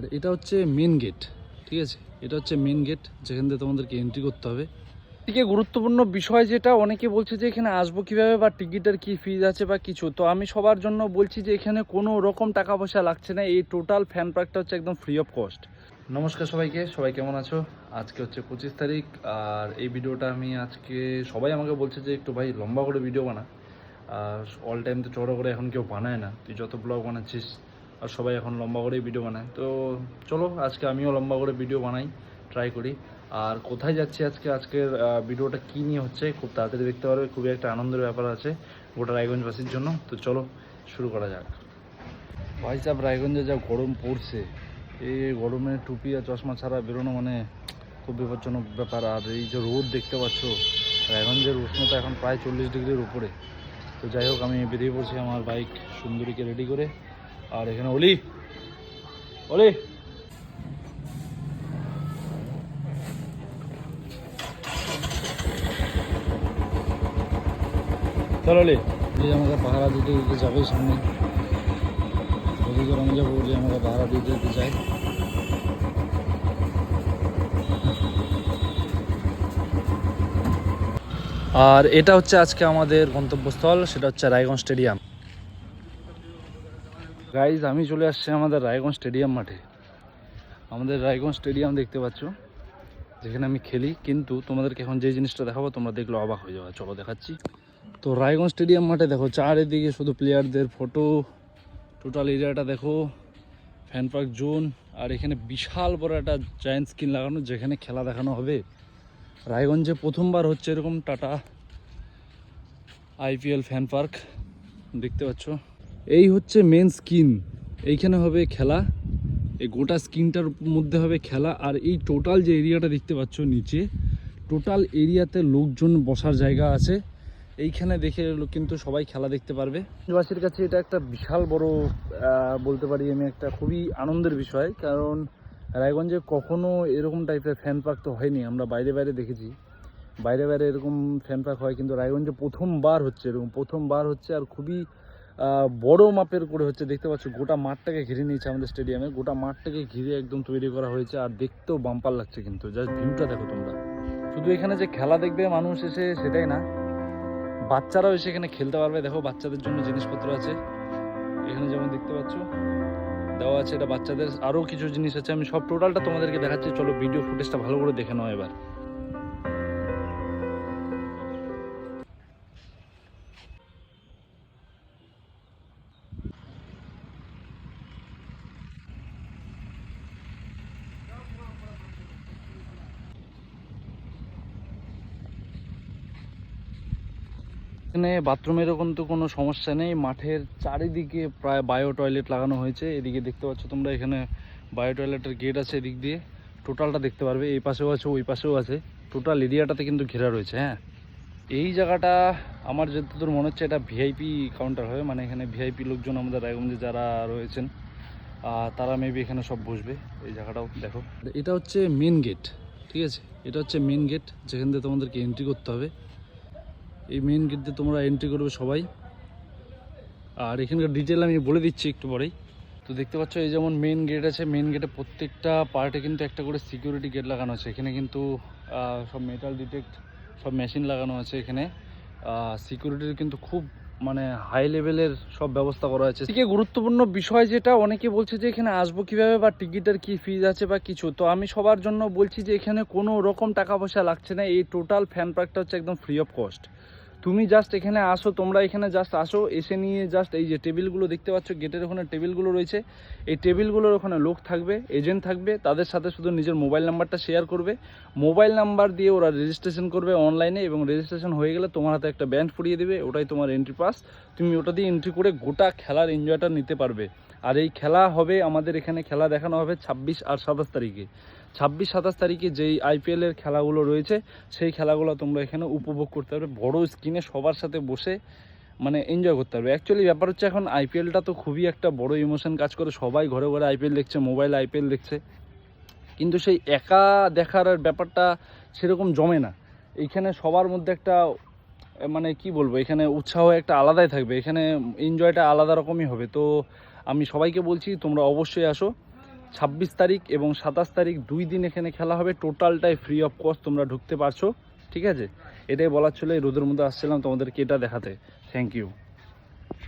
আর এটা হচ্ছে main gate ঠিক আছে? এটা হচ্ছে মেন গেট যেখান থেকে তোমাদেরকে এন্ট্রি করতে হবে। থেকে গুরুত্বপূর্ণ বিষয় যেটা অনেকে বলছে যে এখানে আসব কীভাবে বা টিকিটের কি ফিজ আছে বা কিছু। তো আমি সবার জন্য বলছি যে এখানে কোনো রকম টাকা পয়সা লাগছে না। এই টোটাল ফ্যান পার্কটা হচ্ছে একদম ফ্রি অফ কস্ট নমস্কার সবাইকে সবাই কেমন আছো? আজকে হচ্ছে পঁচিশ তারিখ আর এই ভিডিওটা আমি আজকে সবাই আমাকে বলছে যে একটু ভাই লম্বা করে ভিডিও বানা। আর অল টাইম তো চড়ো করে এখন কেউ বানায় না। তুই যত ব্লগ বানাচ্ছিস আর সবাই এখন লম্বা করেই ভিডিও বানায়। তো চলো, আজকে আমিও লম্বা করে ভিডিও বানাই ট্রাই করি। আর কোথায় যাচ্ছি আজকে? আজকের ভিডিওটা কী নিয়ে হচ্ছে? খুব তাড়াতাড়ি দেখতে পারবে, খুবই একটা আনন্দের ব্যাপার আছে গোটা রায়গঞ্জবাসীর জন্য। তো চলো, শুরু করা যাক। ভাই সাহেব রায়গঞ্জে যা গরম পড়ছে, এই গরমে টুপি আর চশমা ছাড়া বেরোনো মানে খুব বিপজ্জনক ব্যাপার। আর এই যে রোদ দেখতে পাচ্ছ, রায়গঞ্জের উষ্ণতা এখন প্রায় চল্লিশ ডিগ্রির উপরে। তো যাই হোক, আমি বেরিয়ে পড়ছি আমার বাইক সুন্দরীকে রেডি করে। আর এখানে অলি। অলি। চলো পাহারা দিতে দিতে সামনে। পাহারা দিতে চাই আর এটা হচ্ছে আজকে আমাদের গন্তব্যস্থল, সেটা হচ্ছে রায়গঞ্জ স্টেডিয়াম। গাইজ আমি চলে আসছি আমাদের রায়গঞ্জ স্টেডিয়াম মাঠে। আমাদের রায়গঞ্জ স্টেডিয়াম দেখতে পাচ্ছ, যেখানে আমি খেলি, কিন্তু তোমাদেরকে এখন যে জিনিসটা দেখাবো, তোমরা দেখলে অবাক হয়ে যাবে। চলো দেখাচ্ছি। তো রায়গঞ্জ স্টেডিয়াম মাঠে দেখো, চারিদিকে শুধু প্লেয়ারদের ফটো টোটাল এরিয়াটা দেখো ফ্যান পার্ক জোন আর এখানে বিশাল বড় একটা জায়েন্ট স্ক্রিন লাগানো, যেখানে খেলা দেখানো হবে। রায়গঞ্জে প্রথমবার হচ্ছে এরকম টাটা আইপিএল ফ্যান পার্ক দেখতে পাচ্ছ? এই হচ্ছে মেন স্কিন এইখানে হবে খেলা। এই গোটা স্কিনটার মধ্যে হবে খেলা। আর এই টোটাল যে এরিয়াটা দেখতে পাচ্ছ নিচে টোটাল এরিয়াতে লোকজন বসার জায়গা আছে। এইখানে দেখে কিন্তু সবাই খেলা দেখতে পারবে। বাসীর কাছে এটা একটা বিশাল বড় বলতে পারি আমি একটা খুবই আনন্দের বিষয়। কারণ রায়গঞ্জে কখনো এরকম টাইপের ফ্যান পার্ক তো হয়নি। আমরা বাইরে বাইরে দেখেছি। বাইরে বাইরে এরকম ফ্যান পার্ক হয়, কিন্তু রায়গঞ্জে প্রথমবার হচ্ছে এরকম। প্রথমবার হচ্ছে আর খুবই বড় মাপের করে হচ্ছে দেখতে পাচ্ছ, গোটা মাঠটাকে ঘিরে নিয়েছে আমাদের স্টেডিয়ামে গোটা মাঠটাকে ঘিরে একদম তৈরি করা হয়েছে আর দেখতেও বাম্পার লাগছে কিন্তু। জাস্ট ভিউটা দেখো তোমরা। শুধু এখানে যে খেলা দেখবে মানুষ এসে সেটাই না। বাচ্চারাও এসে এখানে খেলতে পারবে। দেখো বাচ্চাদের জন্য জিনিসপত্র আছে। এখানে যেমন দেখতে পাচ্ছ, দেওয়া আছে এটা বাচ্চাদের। আরও কিছু জিনিস আছে। আমি সব টোটালটা তোমাদেরকে দেখাচ্ছি। চলো ভিডিও ফুটেজটা ভালো করে দেখে নাও এবার। এখানে বাথরুমের এরকম তো কোনো সমস্যা নেই। মাঠের চারিদিকে প্রায় বায়ো টয়লেট লাগানো হয়েছে। এদিকে দেখতে পাচ্ছ তোমরা এখানে বায়ো টয়লেটের গেট আছে এদিক দিয়ে। টোটালটা দেখতে পারবে। এই পাশেও আছে, ওই পাশেও আছে। টোটাল এরিয়াটাতে কিন্তু ঘেরা রয়েছে হ্যাঁ। এই জায়গাটা আমার যতদূর মনে হচ্ছে এটা ভিআইপি কাউন্টার হবে। মানে এখানে ভিআইপি লোকজন আমাদের রায়গঞ্জে যারা রয়েছেন তারা মেবি এখানে সব বসবে। এই জায়গাটাও দেখো। এটা হচ্ছে মেন গেট ঠিক আছে? এটা হচ্ছে মেন গেট যেখান থেকে তোমাদেরকে এন্ট্রি করতে হবে। এই মেন গেট তোমরা এন্ট্রি করবে সবাই। আর এখানকার ডিটেল আমি বলে দিচ্ছি একটু পরেই। তো দেখতে পাচ্ছ, এই যেমন মেন গেট আছে মেন গেটে প্রত্যেকটা পার্টে কিন্তু একটা করে সিকিউরিটি গেট লাগানো আছে। এখানে কিন্তু সব মেটাল ডিটেক্ট সব মেশিন লাগানো আছে এখানে। সিকিউরিটির কিন্তু খুব মানে হাই লেভেলের সব ব্যবস্থা করা আছে। থেকে গুরুত্বপূর্ণ বিষয় যেটা, অনেকে বলছে যে এখানে আসব কীভাবে বা টিকিটের কি ফিজ আছে বা কিছু। তো আমি সবার জন্য বলছি যে এখানে কোনো রকম টাকা পয়সা লাগছে না। এই টোটাল ফ্যান পার্কটা হচ্ছে একদম ফ্রি অফ কস্ট তুমি জাস্ট এখানে আসো, তোমরা এখানে জাস্ট আসো, এসে নিয়ে জাস্ট এই যে টেবিলগুলো দেখতে পাচ্ছ, গেটের ওখানে টেবিলগুলো রয়েছে। এই টেবিলগুলোর ওখানে লোক থাকবে এজেন্ট থাকবে, তাদের সাথে শুধু নিজের মোবাইল নাম্বারটা শেয়ার করবে। মোবাইল নাম্বার দিয়ে ওরা রেজিস্ট্রেশন করবে অনলাইনে এবং রেজিস্ট্রেশন হয়ে গেলে তোমার হাতে একটা ব্যান্ড ফুরিয়ে দেবে, ওটাই তোমার এন্ট্রি পাস তুমি ওটা দিয়ে এন্ট্রি করে গোটা খেলার এনজয়টা নিতে পারবে। আর এই খেলা হবে আমাদের এখানে, খেলা দেখানো হবে ছাব্বিশ আর সাতাশ তারিখে। ছাব্বিশ সাতাশ তারিখে যেই আইপিএল এর খেলাগুলো রয়েছে, সেই খেলাগুলো তোমরা এখানে উপভোগ করতে পারবে। বড় স্ক্রিনে সবার সাথে বসে মানে এনজয় করতে পারবে। অ্যাকচুয়ালি ব্যাপার হচ্ছে এখন আইপিএলটা তো খুবই একটা বড় ইমোশন কাজ করে। সবাই ঘরে ঘরে আইপিএল দেখছে মোবাইলে আইপিএল দেখছে। কিন্তু সেই একা দেখার ব্যাপারটা সেরকম জমে না। এইখানে সবার মধ্যে একটা মানে কি বলব, এখানে উৎসাহ একটা আলাদাই থাকবে। এখানে এনজয়টা আলাদা রকমই হবে। তো আমি সবাইকে বলছি, তোমরা অবশ্যই আসো। ছাব্বিশ তারিখ এবং সাতাশ তারিখ দুই দিন এখানে খেলা হবে। টোটালটাই ফ্রি অফ কস্ট তোমরা ঢুকতে পারছ। ঠিক আছে? এটাই বলার ছিল, এই রোদের মধ্যে আসছিলাম তোমাদেরকে এটা দেখাতে। Thank you